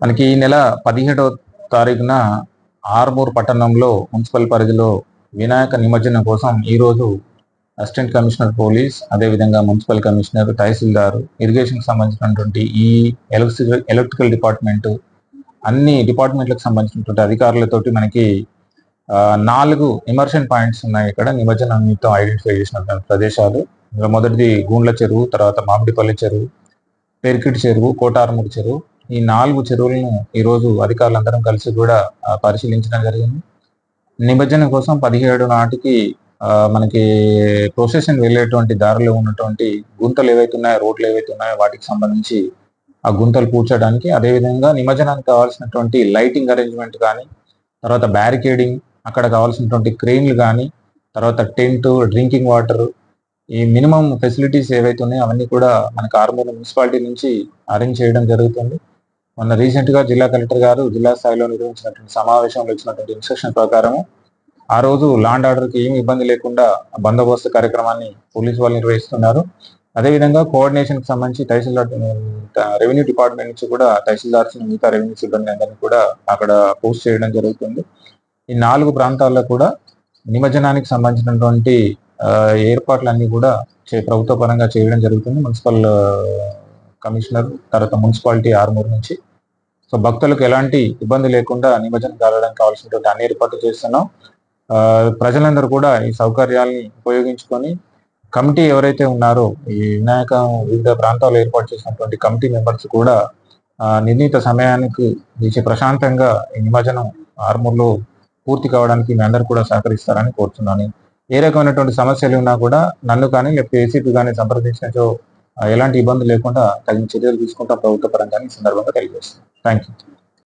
మనకి ఈ నెల పదిహేడవ తారీఖున ఆర్మూర్ పట్టణంలో మున్సిపల్ పరిధిలో వినాయక నిమజ్జనం కోసం ఈరోజు అసిస్టెంట్ కమిషనర్ పోలీస్ అదేవిధంగా మున్సిపల్ కమిషనర్ తహసీల్దార్ ఇరిగేషన్కి సంబంధించినటువంటి ఈ ఎలక్ట్రికల్ ఎలక్ట్రికల్ డిపార్ట్మెంట్ అన్ని డిపార్ట్మెంట్లకు సంబంధించినటువంటి అధికారులతోటి మనకి నాలుగు ఇమర్షన్ పాయింట్స్ ఉన్నాయి ఇక్కడ నిమజ్జనం నిమిత్తం ఐడెంటిఫై చేసినటువంటి ప్రదేశాలు. ఇందులో మొదటిది గూండ్ల చెరువు తర్వాత మామిడిపల్లి చెరువు పెరికిటి చెరువు కోటార్మూరు చెరువు ఈ నాలుగు చెరువులను ఈరోజు అధికారులందరం కలిసి కూడా పరిశీలించడం జరిగింది. నిమజ్జనం కోసం పదిహేడు నాటికి మనకి ప్రొసెషన్ వెళ్ళేటువంటి దారిలో ఉన్నటువంటి గుంతలు ఏవైతే ఉన్నాయో రోడ్లు ఏవైతే ఉన్నాయో వాటికి సంబంధించి ఆ గుంతలు పూడ్చడానికి అదేవిధంగా నిమజ్జనానికి కావాల్సినటువంటి లైటింగ్ అరేంజ్మెంట్ కానీ తర్వాత బ్యారికేడింగ్ అక్కడ కావాల్సినటువంటి క్రెయిన్లు కానీ తర్వాత టెంట్ డ్రింకింగ్ వాటర్ ఈ మినిమం ఫెసిలిటీస్ ఏవైతే ఉన్నాయో అవన్నీ కూడా మనకి ఆర్మూర్ మున్సిపాలిటీ నుంచి అరేంజ్ చేయడం జరుగుతుంది. మొన్న రీసెంట్గా జిల్లా కలెక్టర్ గారు జిల్లా స్థాయిలో నిర్వహించినటువంటి సమావేశంలో ఇచ్చినటువంటి ఇన్స్ట్రక్షన్ ప్రకారం ఆ రోజు లాండ్ ఆర్డర్కి ఏమి ఇబ్బంది లేకుండా బందోబస్తు కార్యక్రమాన్ని పోలీసు వాళ్ళు నిర్వహిస్తున్నారు. అదేవిధంగా కోఆర్డినేషన్కి సంబంధించి తహసీల్దార్ రెవెన్యూ డిపార్ట్మెంట్ నుంచి కూడా తహసీల్దార్స్ మిగతా రెవెన్యూ సిబ్బంది అందరినీ కూడా అక్కడ పోస్ట్ చేయడం జరుగుతుంది. ఈ నాలుగు ప్రాంతాల్లో కూడా నిమజ్జనానికి సంబంధించినటువంటి ఏర్పాట్లన్నీ కూడా చే- ప్రభుత్వ పరంగా చేయడం జరుగుతుంది. మున్సిపల్ కమిషనర్ తర్వాత మున్సిపాలిటీ ఆర్మూర్ నుంచి. సో భక్తులకు ఎలాంటి ఇబ్బంది లేకుండా నిమజ్జనం కాలడానికి కావాల్సినటువంటి అన్ని ఏర్పాట్లు చేస్తున్నాం. ప్రజలందరూ కూడా ఈ సౌకర్యాల్ని ఉపయోగించుకొని కమిటీ ఎవరైతే ఉన్నారో ఈ వినాయక వివిధ ప్రాంతాల్లో ఏర్పాటు చేసినటువంటి కమిటీ మెంబర్స్ కూడా నిర్ణీత సమయానికి ఇచ్చి ప్రశాంతంగా ఈ నిమజ్జనం ఆర్మూర్లో పూర్తి కావడానికి మీ అందరూ కూడా సహకరిస్తారని కోరుతున్నాను. ఏ రకమైనటువంటి సమస్యలు ఉన్నా కూడా నన్ను కానీ లేకపోతే ఏసీపీ కానీ సంప్రదించినచో ఎలాంటి ఇబ్బంది లేకుండా తగిన చర్యలు తీసుకుంటాం ప్రభుత్వ పరంగా ఈ సందర్భంగా తెలియజేస్తుంది థ్యాంక్ యూ